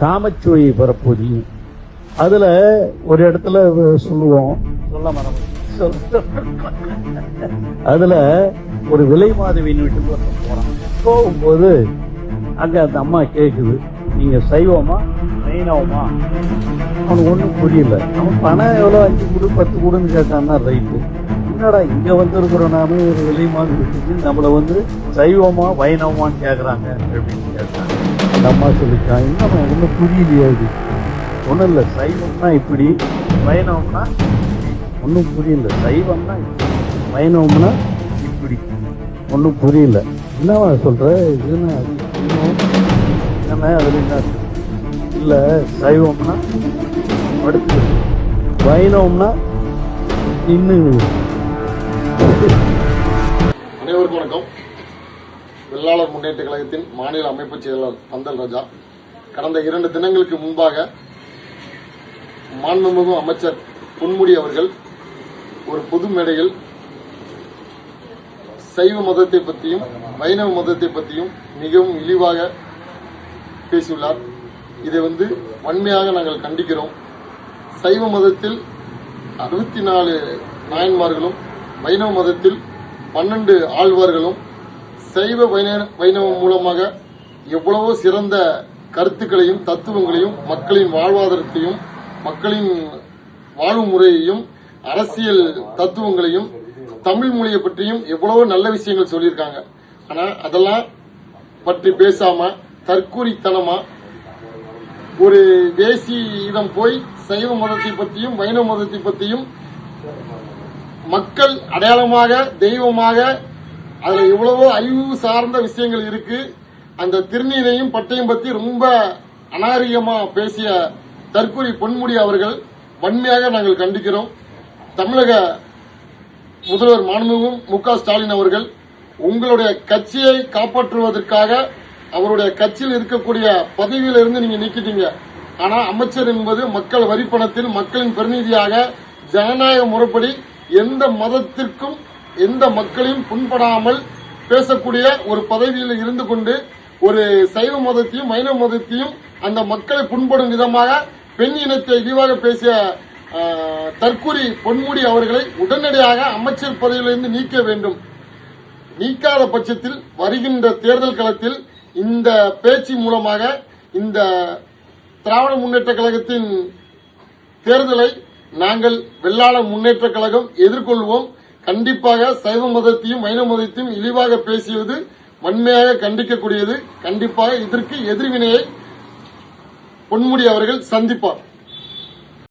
காமச்சுவை பரப்பொதி. அதுல ஒரு இடத்துல சொல்லுவோம். சொல்ல மறந்து அதுல ஒரு விலை மாதவியின் வீட்டுக்கு போறான். போகும்போது அங்க அந்த அம்மா கேக்குது நீங்க சைவமா வைணவமா அவனுக்கு ஒண்ணும் புரியல. அவன் பணம் எவ்வளவு அஞ்சு கொடு பத்து கொடுன்னு கேட்டான்னா ரைட்டு. என்னடா இங்க வந்திருக்கிறோம் நாம ஒரு விலை மாதிரி நம்மள வந்து சைவமா வைணவமான்னு கேக்குறாங்க அப்படின்னு கேட்டாங்க. அந்த அம்மா சொல்லிச்சான் இன்னும் ஒன்றும் புரியலையா அது. ஒன்றும் இல்லை சைவம்னா இப்படி. வைணவம்னா ஒன்றும் புரியல. சைவம்னா இப்படி. வைணவம்னா இப்படி. ஒன்றும் புரியல. என்னவா சொல்கிற இதுன்னா அது என்ன அதில் என்ன இல்லை சைவம்னா அடுத்து வைணவம்னா இன்னும். அனைவருக்கும் வணக்கம். வெள்ளாளர் முன்னேற்ற கழகத்தின் மாநில அமைப்பு செயலாளர் பந்தல் ராஜா. கடந்த இரண்டு தினங்களுக்கு முன்பாக மாண்புமிகு அமைச்சர் பொன்முடி அவர்கள் ஒரு பொது மேடையில் சைவ மதத்தை பற்றியும் வைணவ மதத்தை பற்றியும் மிகவும் இழிவாக பேசியுள்ளார். இதை வந்து வன்மையாக நாங்கள் கண்டிக்கிறோம். சைவ மதத்தில் அறுபத்தி நாலு நாயன்மார்களும் வைணவ மதத்தில் பன்னெண்டு ஆழ்வார்களும் சைவ வைண- வைணவம் மூலமாக எவ்வளவோ சிறந்த கருத்துக்களையும் தத்துவங்களையும் மக்களின் வாழ்வாதாரத்தையும் மக்களின் வாழ்வு முறையையும் அரசியல் தத்துவங்களையும் தமிழ் மொழியை பற்றியும் எவ்வளவோ நல்ல விஷயங்கள் சொல்லியிருக்காங்க. ஆனா அதெல்லாம் பற்றி பேசாம தற்கூரித்தனமா ஒரு தேசியிடம் போய் சைவ மதத்தை பற்றியும் வைணவ மதத்தை பற்றியும் மக்கள் அடையாளமாக தெய்வமாக அதுல எவ்வளவோ அறிவு சார்ந்த விஷயங்கள் இருக்கு. அந்த திருநீரையும் பட்டையும் பத்தி ரொம்ப அநாகரிகமா பேசிய தற்கொலை பொன்முடி அவர்கள் வன்மையாக நாங்கள் கண்டிக்கிறோம். தமிழக முதல்வர் மாண்புமிகும் மு க ஸ்டாலின் அவர்கள் உங்களுடைய கட்சியை காப்பாற்றுவதற்காக அவருடைய கட்சியில் இருக்கக்கூடிய பதவியில இருந்து நீங்க நீக்கிட்டீங்க. ஆனா அமைச்சர் என்பது மக்கள் வரிப்பணத்தில் மக்களின் பிரதிநிதியாக ஜனநாயக முறைப்படி எந்த மதத்திற்கும் எந்த மக்களையும் புண்படாமல் பேசக்கூடிய ஒரு பதவியில் இருந்து கொண்டு ஒரு சைவ மதத்தையும் மைன மதத்தையும் அந்த மக்களை புண்படும் விதமாக பெண் இனத்தை இழிவாக பேசிய தற்கூரி பொன்முடி அவர்களை உடனடியாக அமைச்சர் பதவியிலிருந்து நீக்க வேண்டும். நீக்காத பட்சத்தில் வருகின்ற தேர்தல் களத்தில் இந்த பேச்சு மூலமாக இந்த திராவிட முன்னேற்ற கழகத்தின் தேர்தலை நாங்கள் வெள்ளாள முன்னேற்ற கழகம் எதிர்கொள்வோம். கண்டிப்பாக சைவ மதத்தையும் வைணவ மதத்தையும் இழிவாக பேசியது வன்மையாக கண்டிக்கக்கூடியது. கண்டிப்பாக இதற்கு எதிர்வினையை பொன்முடி அவர்கள் சந்திப்பார்.